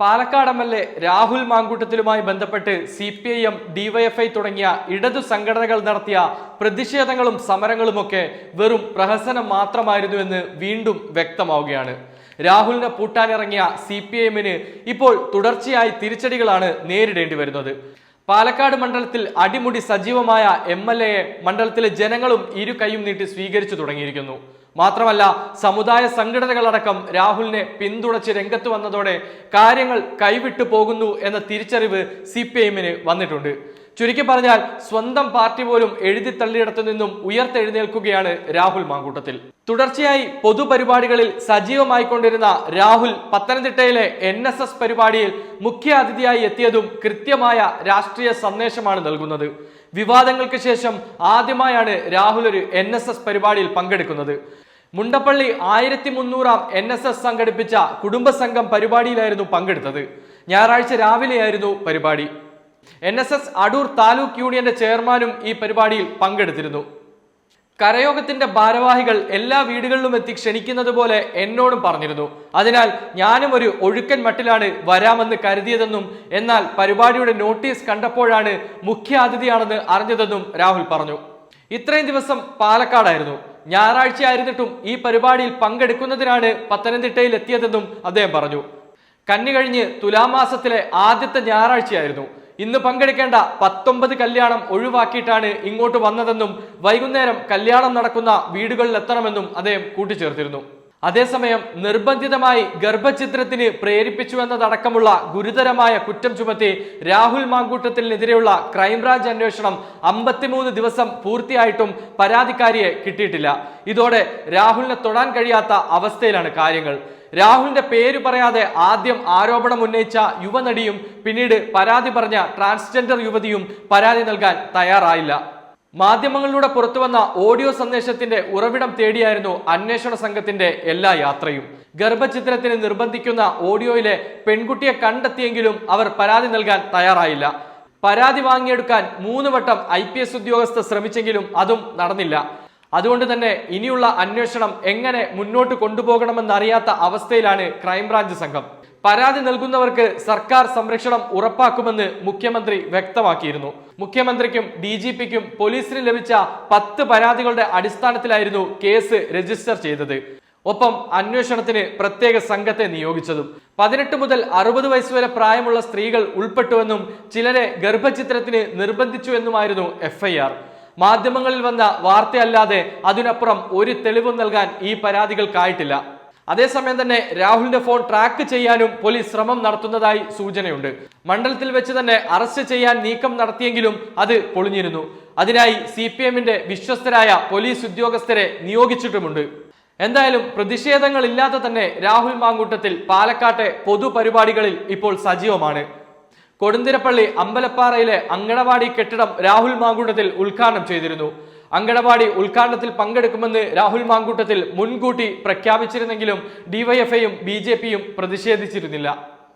Palakkad M L A Rahul മാങ്കൂട്ടത്തിലുമായി ബന്ധപ്പെട്ട് C P I M D Y F I തുടങ്ങിയ ഇടതു സംഘടനകൾ നടത്തിയ പ്രതിഷേധങ്ങളും സമരങ്ങളുമൊക്കെ വെറും പ്രഹസനം മാത്രമായിരുന്നുവെന്ന് വീണ്ടും വ്യക്തമാവുകയാണ്. രാഹുലിനെ പൂട്ടാനിറങ്ങിയ സി പി ഐ എമ്മിന് ഇപ്പോൾ തുടർച്ചയായി തിരിച്ചടികളാണ് നേരിടേണ്ടി വരുന്നത്. പാലക്കാട് മണ്ഡലത്തിൽ അടിമുടി സജീവമായ എം എൽ എയെ മണ്ഡലത്തിലെ ജനങ്ങളും ഇരു കൈയും നീട്ടി സ്വീകരിച്ചു തുടങ്ങിയിരിക്കുന്നു. മാത്രമല്ല സമുദായ സംഘടനകളടക്കം രാഹുലിനെ പിന്തുണച്ച് രംഗത്ത് വന്നതോടെ കാര്യങ്ങൾ കൈവിട്ടു പോകുന്നു എന്ന തിരിച്ചറിവ് സി വന്നിട്ടുണ്ട്. ചുരുക്കി പറഞ്ഞാൽ സ്വന്തം പാർട്ടി പോലും എഴുതി തള്ളിയിടത്തു നിന്നും ഉയർത്തെഴുന്നേൽക്കുകയാണ് രാഹുൽ മാങ്കൂട്ടത്തിൽ. തുടർച്ചയായി പൊതുപരിപാടികളിൽ സജീവമായിക്കൊണ്ടിരുന്ന രാഹുൽ പത്തനംതിട്ടയിലെ എൻ എസ് എസ് പരിപാടിയിൽ മുഖ്യ അതിഥിയായി എത്തിയതും കൃത്യമായ രാഷ്ട്രീയ സന്ദേശമാണ് നൽകുന്നത്. വിവാദങ്ങൾക്ക് ശേഷം ആദ്യമായാണ് രാഹുൽ ഒരു എൻ എസ് എസ് പരിപാടിയിൽ പങ്കെടുക്കുന്നത്. മുണ്ടപ്പള്ളി ആയിരത്തി മുന്നൂറാം എൻ എസ് എസ് സംഘടിപ്പിച്ച കുടുംബസംഘം പരിപാടിയിലായിരുന്നു പങ്കെടുത്തത്. ഞായറാഴ്ച രാവിലെയായിരുന്നു പരിപാടി. N S S Adoor taluk യൂണിയന്റെ ചെയർമാനും ഈ പരിപാടിയിൽ പങ്കെടുത്തിരുന്നു. കരയോഗത്തിന്റെ ഭാരവാഹികൾ എല്ലാ വീടുകളിലും എത്തി ക്ഷണിക്കുന്നത് പോലെ എന്നോടും പറഞ്ഞിരുന്നു. അതിനാൽ ഞാനും ഒരു ഒഴുക്കൻ മട്ടിലാണ് വരാമെന്ന് കരുതിയതെന്നും എന്നാൽ പരിപാടിയുടെ നോട്ടീസ് കണ്ടപ്പോഴാണ് മുഖ്യ അതിഥിയാണെന്ന് അറിഞ്ഞതെന്നും രാഹുൽ പറഞ്ഞു. ഇത്രയും ദിവസം പാലക്കാടായിരുന്നു. ഞായറാഴ്ച ആയിരുന്നിട്ടും ഈ പരിപാടിയിൽ പങ്കെടുക്കുന്നതിനാണ് പത്തനംതിട്ടയിൽ എത്തിയതെന്നും അദ്ദേഹം പറഞ്ഞു. കന്നി കഴിഞ്ഞ് തുലാമാസത്തിലെ ആദ്യത്തെ ഞായറാഴ്ചയായിരുന്നു. ഇന്ന് പങ്കെടുക്കേണ്ട പത്തൊമ്പത് കല്യാണം ഒഴിവാക്കിയിട്ടാണ് ഇങ്ങോട്ട് വന്നതെന്നും വൈകുന്നേരം കല്യാണം നടക്കുന്ന വീടുകളിൽ എത്തണമെന്നും അദ്ദേഹം കൂട്ടിച്ചേർത്തിരുന്നു. അതേസമയം നിർബന്ധിതമായി ഗർഭചിത്രത്തിന് പ്രേരിപ്പിച്ചു എന്നതടക്കമുള്ള ഗുരുതരമായ കുറ്റം ചുമത്തി രാഹുൽ മാങ്കൂട്ടത്തിനെതിരെയുള്ള ക്രൈംബ്രാഞ്ച് അന്വേഷണം അമ്പത്തിമൂന്ന് ദിവസം പൂർത്തിയായിട്ടും പരാതിക്കാരിയെ കിട്ടിയിട്ടില്ല. ഇതോടെ രാഹുലിനെ തൊടാൻ കഴിയാത്ത അവസ്ഥയിലാണ് കാര്യങ്ങൾ. രാഹുലിന്റെ പേര് പറയാതെ ആദ്യം ആരോപണം ഉന്നയിച്ച യുവനടിയും പിന്നീട് പരാതി പറഞ്ഞ ട്രാൻസ്ജെൻഡർ യുവതിയും പരാതി നൽകാൻ തയ്യാറായില്ല. മാധ്യമങ്ങളിലൂടെ പുറത്തുവന്ന ഓഡിയോ സന്ദേശത്തിന്റെ ഉറവിടം തേടിയായിരുന്നു അന്വേഷണ സംഘത്തിന്റെ എല്ലാ യാത്രയും. ഗർഭചിത്രത്തിന് നിർബന്ധിക്കുന്ന ഓഡിയോയിലെ പെൺകുട്ടിയെ കണ്ടെത്തിയെങ്കിലും അവർ പരാതി നൽകാൻ തയ്യാറായില്ല. പരാതി വാങ്ങിയെടുക്കാൻ മൂന്ന് വട്ടം ഐ ഉദ്യോഗസ്ഥർ ശ്രമിച്ചെങ്കിലും അതും നടന്നില്ല. അതുകൊണ്ട് തന്നെ ഇനിയുള്ള അന്വേഷണം എങ്ങനെ മുന്നോട്ട് കൊണ്ടുപോകണമെന്ന് അറിയാത്ത അവസ്ഥയിലാണ് ക്രൈംബ്രാഞ്ച് സംഘം. പരാതി നൽകുന്നവർക്ക് സർക്കാർ സംരക്ഷണം ഉറപ്പാക്കുമെന്ന് മുഖ്യമന്ത്രി വ്യക്തമാക്കിയിരുന്നു. മുഖ്യമന്ത്രിക്കും ഡി ജി പിക്കും പോലീസിന് ലഭിച്ച പത്ത് പരാതികളുടെ അടിസ്ഥാനത്തിലായിരുന്നു കേസ് രജിസ്റ്റർ ചെയ്തത്. ഒപ്പം അന്വേഷണത്തിന് പ്രത്യേക സംഘത്തെ നിയോഗിച്ചതും. പതിനെട്ട് മുതൽ അറുപത് വയസ്സുവരെ പ്രായമുള്ള സ്ത്രീകൾ ഉൾപ്പെട്ടുവെന്നും ചിലരെ ഗർഭചിത്രത്തിന് നിർബന്ധിച്ചു എന്നുമായിരുന്നു എഫ്ഐആർ മാധ്യമങ്ങളിൽ വന്ന വാർത്തയല്ലാതെ അതിനപ്പുറം ഒരു തെളിവും നൽകാൻ ഈ പരാതികൾക്കായിട്ടില്ല അതേസമയം തന്നെ രാഹുലിന്റെ ഫോൺ ട്രാക്ക് ചെയ്യാനും പോലീസ് ശ്രമം നടത്തുന്നതായി സൂചനയുണ്ട്. മണ്ഡലത്തിൽ വെച്ച് തന്നെ അറസ്റ്റ് ചെയ്യാൻ നീക്കം നടത്തിയെങ്കിലും അത് പൊളിഞ്ഞിരുന്നു. അതിനായി സി പി എമ്മിന്റെ വിശ്വസ്തരായ പോലീസ് ഉദ്യോഗസ്ഥരെ നിയോഗിച്ചിട്ടുമുണ്ട്. എന്തായാലും പ്രതിഷേധങ്ങളില്ലാതെ തന്നെ രാഹുൽ മാങ്കൂട്ടത്തിൽ പാലക്കാട്ടെ പൊതുപരിപാടികളിൽ ഇപ്പോൾ സജീവമാണ്. കൊടുന്തിരപ്പള്ളി അമ്പലപ്പാറയിലെ അങ്കണവാടി കെട്ടിടം രാഹുൽ മാങ്കൂട്ടത്തിൽ ഉദ്ഘാടനം ചെയ്തിരുന്നു. അങ്കണവാടി ഉദ്ഘാടനത്തിൽ പങ്കെടുക്കുമെന്ന് രാഹുൽ മാങ്കൂട്ടത്തിൽ മുൻകൂട്ടി പ്രഖ്യാപിച്ചിരുന്നെങ്കിലും ഡിവൈഎഫ്ഐയും ബി പ്രതിഷേധിച്ചിരുന്നില്ല.